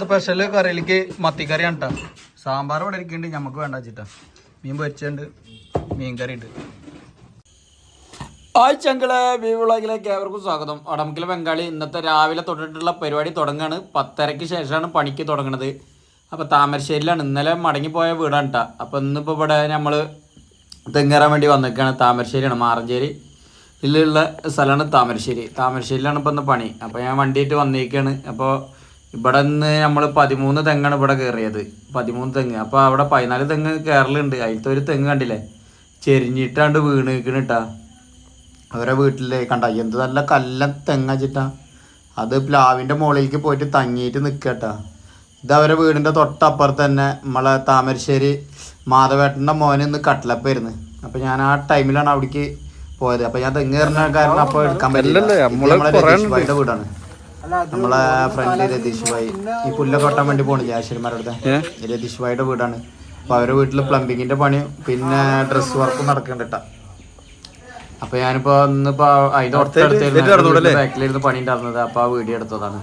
Special കറിയിലേക്ക് മത്തിക്കറിയാണ് കേട്ടോ സാമ്പാർ ഇവിടെ ഇരിക്കുന്നുണ്ട്. നമുക്ക് വേണ്ട വെച്ചിട്ടാ. മീൻ പൊരിച്ചുണ്ട് മീൻ കറി ഉണ്ട്. ഹായ് ചങ്കളെ. വ്യൂവിളാക്കിലേക്ക് ഏവർക്കും സ്വാഗതം. അടമക്കിലെ ബംഗാളി ഇന്നത്തെ രാവിലെ തൊട്ടിട്ടുള്ള പരിപാടി തുടങ്ങുകയാണ് പത്തരയ്ക്ക് ശേഷമാണ് പണിക്ക് തുടങ്ങുന്നത് അപ്പോൾ താമരശ്ശേരിയിലാണ്. ഇന്നലെ മടങ്ങിപ്പോയ വീടാണ് കേട്ടോ അപ്പോൾ ഇന്നിപ്പോൾ ഇവിടെ നമ്മൾ തെങ്ങേറാൻ വേണ്ടി വന്നിരിക്കുകയാണ്. താമരശ്ശേരിയാണ്. മാറഞ്ചേരി ഇതിലുള്ള സ്ഥലമാണ് താമരശ്ശേരി. താമരശ്ശേരിയിലാണ് ഇപ്പോൾ ഇന്ന് പണി. അപ്പോൾ ഞാൻ വണ്ടിയിട്ട് വന്നിരിക്കുകയാണ്. അപ്പോൾ ഇവിടെ നിന്ന് നമ്മൾ പതിമൂന്ന് തെങ്ങാണ് ഇവിടെ കയറിയത് പതിമൂന്ന് തെങ്ങ്. അപ്പോൾ അവിടെ പതിനാല് തെങ്ങ് കയറലുണ്ട് അതിലത്തെ ഒരു തെങ്ങ് കണ്ടില്ലേ? ചെരിഞ്ഞിട്ടാണ്ട് വീണ് കേട്ടാ അവരെ വീട്ടിലെ കണ്ട. എന്ത് നല്ല കല്ല തെങ്ങ വെച്ചിട്ടാ അത് പ്ലാവിന്റെ മുകളിലേക്ക് പോയിട്ട് തങ്ങിയിട്ട് നിൽക്കട്ടാ ഇത് അവരെ വീടിന്റെ തൊട്ടപ്പുറത്ത് തന്നെ നമ്മളെ താമരശ്ശേരി മാധവേട്ടന്റെ മോന് ഇന്ന് കട്ടിലപ്പായിരുന്നു അപ്പോൾ ഞാൻ ആ ടൈമിലാണ് അവിടേക്ക് പോയത്. അപ്പോൾ ഞാൻ തെങ്ങ് കയറുന്ന കാരണം അപ്പോൾ എടുക്കാൻ പറ്റില്ല നമ്മളെ വീടാണ്. നമ്മളെ ഫ്രണ്ട് രതീഷ് ഭായി. ഈ പുല്ലൊക്കെ കൊട്ടാൻ വേണ്ടി പോണില്ലേ ജാശ്ശേരിമാരുടെ രതീഷ് ഭായിയുടെ വീടാണ്. അപ്പൊ അവരുടെ വീട്ടിൽ പ്ലംബിങ്ങിന്റെ പണിയും പിന്നെ ഡ്രസ് വർക്കും നടക്കണ്ടിട്ട കേട്ടോ അപ്പൊ ഞാനിപ്പോ ഇന്നിപ്പോ അതിന്റെ ബാക്കിലിരുന്ന് പണി ഉണ്ടായിരുന്നത്. അപ്പൊ ആ വീഡിയോ എടുത്തതാണ്.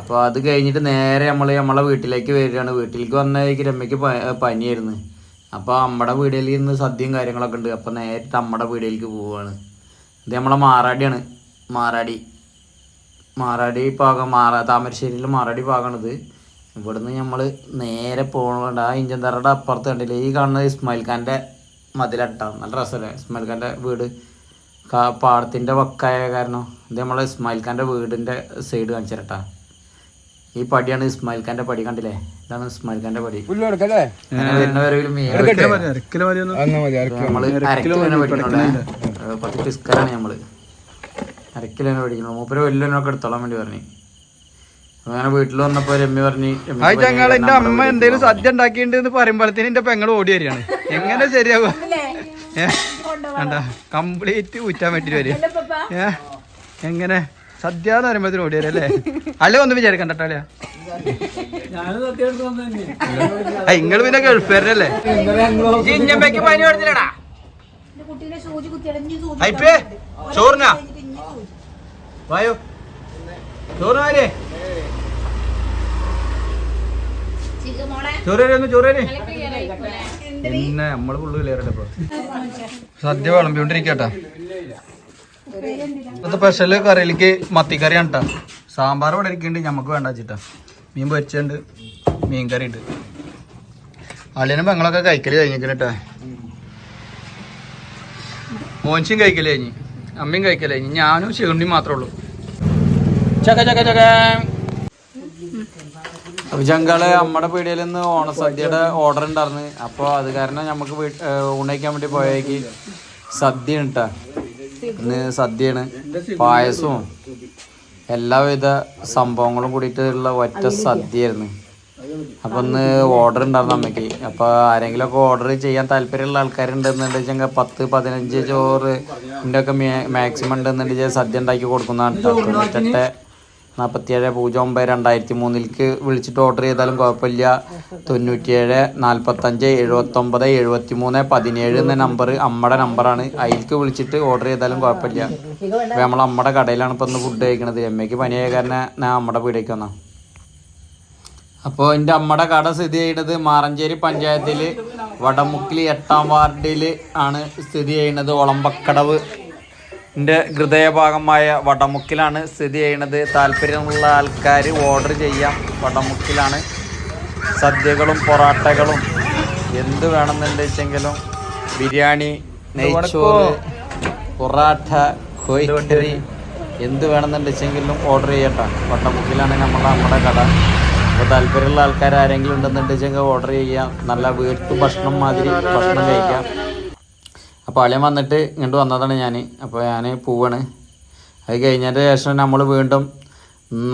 അപ്പൊ അത് കഴിഞ്ഞിട്ട് നേരെ നമ്മൾ നമ്മളെ വീട്ടിലേക്ക് വരികയാണ്. വീട്ടിലേക്ക് വന്നേക്ക് രമ്മയ്ക്ക് പനിയായിരുന്നു. അപ്പൊ അമ്മടെ വീടിൽ ഇന്ന് സദ്യയും കാര്യങ്ങളൊക്കെ ഉണ്ട്. അപ്പൊ നേരിട്ട് നമ്മുടെ വീടിലേക്ക് പോവുകയാണ് ഇത് നമ്മളെ മാറാടിയാണ്. മാറാടി. മാറാടി ഭാഗം മാറാ താമരശ്ശേരിയിൽ മാറാടി ഭാഗമാണിത് ഇവിടുന്ന് നമ്മൾ നേരെ പോകണ്ട ആ ഇഞ്ചൻ തറയുടെ അപ്പുറത്ത് കണ്ടില്ലേ? ഈ കാണുന്നത് ഇസ്മായിൽ ഖാന്റെ മതിലട്ടാണ് നല്ല രസമല്ലേ ഇസ്മായിൽ ഖാന്റെ വീട്. കാ- പാടത്തിന്റെ വക്കായ കാരണം ഇത് നമ്മളെ ഇസ്മായിൽ ഖാന്റെ വീടിന്റെ സൈഡ് കാണിച്ചിരട്ടാ. ഈ പടിയാണ് ഇസ്മായിൽ ഖാന്റെ പടി കണ്ടില്ലേ? ഇതാണ് ഇസ്മായിൽ ഖാന്റെ പടി. നമ്മൾ അരക്കിലോ പഠിക്കണുള്ളേ പത്ത് ടിസ്കറാണ് നമ്മൾ അരക്കിലോനെ പഠിക്കണം. മൂപ്പര് വലിയനൊക്കെ എടുത്തോളാൻ വേണ്ടി പറഞ്ഞു. അങ്ങനെ വീട്ടിൽ വന്നപ്പോ രമ്യ പറഞ്ഞു പനി എന്റെ അമ്മ എന്തേലും സദ്യ ഉണ്ടാക്കിയിട്ടുണ്ട് എന്ന് പറയുമ്പോഴത്തേന് എന്റെ പെങ്ങൾ ഓടി വരികയാണ്. എങ്ങനെ ശരിയാവുക കണ്ട കംപ്ലീറ്റ് ഊറ്റാൻ വേണ്ടി വരിക. എങ്ങനെ? സദ്യ എന്ന് പറയുമ്പോഴത്തേന് ഓടി വരും അല്ലേ? അല്ലേ ഒന്ന് വിചാരിക്കണ്ട കേട്ടോ അല്ലേ? നിങ്ങൾ പിന്നെ ഗൾഫുകാരല്ലേ ഇഞ്ഞമ്പേക്ക് പനി കൊടുത്തില്ലടാ. ചോറിനാ? വായോ. ചോറ് ആരേ ചോറ് തരുന്നു ചോറ് തരേ പിന്നെ നമ്മൾ ഫുള്ള് വിലയേറട്ടെ ഇപ്പൊ? സദ്യ വിളമ്പിക്കൊണ്ടിരിക്കട്ടാ. ഇപ്പത്തെ സ്പെഷ്യൽ കറിയിലേക്ക് മത്തിക്കറിയാണ് കേട്ടാ സാമ്പാർ ഇവിടെ ഇരിക്കുന്നുണ്ട് നമുക്ക് വേണ്ട വെച്ചിട്ടാ. മീൻ പൊരിച്ചുണ്ട് മീൻ കറി ഉണ്ട് അളിയനും പെങ്ങളൊക്കെ കഴിക്കൽ കഴിഞ്ഞിരിക്കണ കേട്ടാ മോൻസും കഴിക്കൽ കഴിഞ്ഞ്. അമ്മയും കഴിക്കല്ലേ? ഇനി ഞാനും ശിവണ്ടിയും മാത്രമേ ഉള്ളൂ. ചക്ക ചക്ക ചക്ക. അപ്പൊ ഞങ്ങൾ നമ്മുടെ പീടിയിൽ നിന്ന് ഓണസദ്യയുടെ ഓർഡർ ഉണ്ടായിരുന്നു. അപ്പോൾ അത് കാരണം നമുക്ക് ഉണയിക്കാൻ വേണ്ടി പോയേക്ക്. സദ്യ കേട്ടാ ഇന്ന് സദ്യയാണ്. പായസവും എല്ലാവിധ സംഭവങ്ങളും കൂടിയിട്ടുള്ള ഒറ്റ സദ്യയായിരുന്നു. അപ്പൊ ഒന്ന് ഓർഡർ ഉണ്ടായിരുന്നു അമ്മയ്ക്ക്. അപ്പൊ ആരെങ്കിലും ഒക്കെ ഓർഡർ ചെയ്യാൻ താല്പര്യമുള്ള ആൾക്കാരുണ്ടെന്നുണ്ടെങ്കിൽ പത്ത് പതിനഞ്ച് ചോറ് ഒക്കെ മാക്സിമം ഉണ്ടെന്നുണ്ടെങ്കിൽ സദ്യ ഉണ്ടാക്കി കൊടുക്കുന്നതാണ് തൊണ്ണൂറ്റെട്ട് നാൽപ്പത്തിയേഴ് പൂജ്യം ഒമ്പത് രണ്ടായിരത്തി മൂന്നിലേക്ക് വിളിച്ചിട്ട് ഓർഡർ ചെയ്താലും കുഴപ്പമില്ല. തൊണ്ണൂറ്റിയേഴ് നാൽപ്പത്തഞ്ച് എഴുപത്തൊമ്പത് എഴുപത്തി മൂന്ന് പതിനേഴ് എന്ന നമ്പർ അമ്മയുടെ നമ്പറാണ് അതിലേക്ക് വിളിച്ചിട്ട് ഓർഡർ ചെയ്താലും കുഴപ്പമില്ല. അപ്പോൾ നമ്മൾ അമ്മയുടെ കടയിലാണ് ഇപ്പം ഫുഡ് കഴിക്കണത്. എമ്മയ്ക്ക് പനിയായ കാരണം ഞാൻ അമ്മയുടെ വീടേക്ക് വന്നാ അപ്പോൾ എന്റെ അമ്മയുടെ കട സ്ഥിതി ചെയ്യുന്നത് മാറഞ്ചേരി പഞ്ചായത്തിൽ വടമുക്കിൽ എട്ടാം വാർഡിൽ ആണ് സ്ഥിതി ചെയ്യുന്നത് ഒളമ്പക്കടവ്. എന്റെ ഹൃദയഭാഗമായ വടമുക്കിലാണ് സ്ഥിതി ചെയ്യുന്നത്. താല്പര്യമുള്ള ആൾക്കാർ ഓർഡർ ചെയ്യാം. വടമുക്കിലാണ് സദ്യകളും പൊറാട്ടകളും എന്ത് വേണമെന്നുണ്ട് വെച്ചെങ്കിലും ബിരിയാണി നെയ്ച്ചോറ് പൊറാട്ട കോഴിക്കറി എന്ത് വേണമെന്നുണ്ട് വെച്ചെങ്കിലും ഓർഡർ ചെയ്യട്ടെ. വട്ടമുക്കിലാണ് നമ്മുടെ നമ്മുടെ കട. അപ്പോൾ താല്പര്യമുള്ള ആൾക്കാർ ആരെങ്കിലും ഉണ്ടെന്നുണ്ടെങ്കിൽ ഓർഡർ ചെയ്യാം. നല്ല വീട്ടു ഭക്ഷണം മാതിരി ഭക്ഷണം കഴിക്കാം. അപ്പോൾ അളിയൻ വന്നിട്ട് ഇങ്ങോട്ട് വന്നതാണ് ഞാൻ അപ്പോൾ ഞാൻ പോവാണ്. അത് കഴിഞ്ഞതിന്റെ ശേഷം നമ്മൾ വീണ്ടും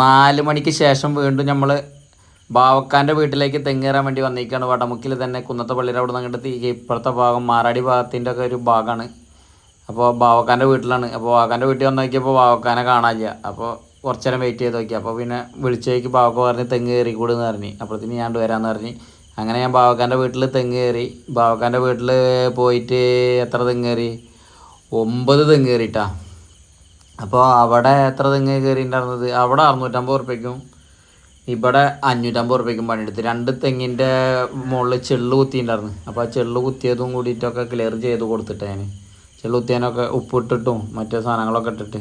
നാല് മണിക്ക് ശേഷം വീണ്ടും നമ്മൾ ബാവക്കാന്റെ വീട്ടിലേക്ക് തെങ്ങേറാൻ വേണ്ടി വന്നിരിക്കുകയാണ്. വടമുക്കിൽ തന്നെ കുന്നത്തെ പള്ളിയുടെ അവിടെ നിന്ന് അങ്ങോട്ട് ഇപ്പുറത്തെ ഭാഗം മാറാടി ഭാഗത്തിന്റെ ഒക്കെ ഒരു ഭാഗമാണ് അപ്പോൾ ബാവക്കാന്റെ വീട്ടിലാണ്. അപ്പോൾ ബാവക്കാന്റെ വീട്ടിൽ വന്ന് നോക്കിയപ്പോൾ ബാവക്കാനെ കാണാനില്ല. അപ്പോൾ കുറച്ച് നേരം വെയിറ്റ് ചെയ്ത് നോക്കി. അപ്പോൾ പിന്നെ വിളിച്ചേക്ക് ബാവക്ക പറഞ്ഞ് തെങ്ങ് കയറി കൂടുന്ന് പറഞ്ഞ്. അപ്പോഴത്തേന് ഞാൻ വരാമെന്ന് പറഞ്ഞ്. അങ്ങനെ ഞാൻ ബാവക്കാന്റെ വീട്ടിൽ തെങ്ങ് കയറി. ബാവക്കാന്റെ വീട്ടിൽ പോയിട്ട് എത്ര തെങ്ങ് കയറി? ഒമ്പത് തെങ്ങ് കയറിയിട്ടാ അപ്പോൾ അവിടെ എത്ര തെങ്ങ് കയറിയിട്ടുണ്ടായിരുന്നത് അവിടെ അറുന്നൂറ്റമ്പത് ഉറുപ്പ്യക്കും ഇവിടെ അഞ്ഞൂറ്റമ്പത് റുപ്യക്കും പണിയെടുത്ത്. രണ്ട് തെങ്ങിന്റെ മുകളിൽ ചെള്ള് കുത്തിയിട്ടുണ്ടായിരുന്നു. അപ്പോൾ ആ ചെള്ള് കുത്തിയതും കൂടിയിട്ടൊക്കെ ക്ലിയർ ചെയ്ത് കൊടുത്തിട്ടേ ഞാൻ ചെള്ള് കുത്തിയാനൊക്കെ ഉപ്പിട്ടിട്ടും മറ്റേ സാധനങ്ങളൊക്കെ ഇട്ടിട്ട്.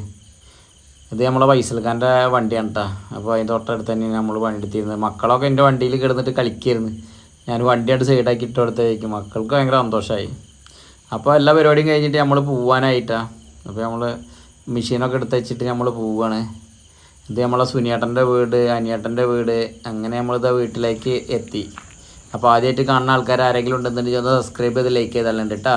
ഇത് നമ്മളെ വൈസൽഖാന്റെ വണ്ടിയാണ് കേട്ടോ അപ്പോൾ അതിന്റെ തൊട്ടടുത്ത് തന്നെ നമ്മൾ വണ്ടി എടുത്തിരുന്നത് മക്കളൊക്കെ എന്റെ വണ്ടിയിൽ കിടന്നിട്ട് കളിക്കായിരുന്നു. ഞാൻ വണ്ടിയായിട്ട് സൈഡാക്കി ഇട്ട് കൊടുത്തേക്കും മക്കൾക്ക് ഭയങ്കര സന്തോഷമായി അപ്പോൾ എല്ലാ പരിപാടിയും കഴിഞ്ഞിട്ട് നമ്മൾ പോവാനായിട്ടാണ് അപ്പോൾ നമ്മൾ മെഷീനൊക്കെ എടുത്ത് വെച്ചിട്ട് നമ്മൾ പോവുകയാണ് ഇത് നമ്മളെ സുനിയേട്ടന്റെ വീട് അനിയേട്ടന്റെ വീട്. അങ്ങനെ നമ്മളിത് വീട്ടിലേക്ക് എത്തി. അപ്പോൾ ആദ്യമായിട്ട് കാണുന്ന ആൾക്കാർ ആരെങ്കിലും ഉണ്ടെന്നുണ്ടെങ്കിൽ ഒന്ന് സബ്സ്ക്രൈബ് ചെയ്ത് ലൈക്ക് ചെയ്താലുണ്ട് കേട്ടോ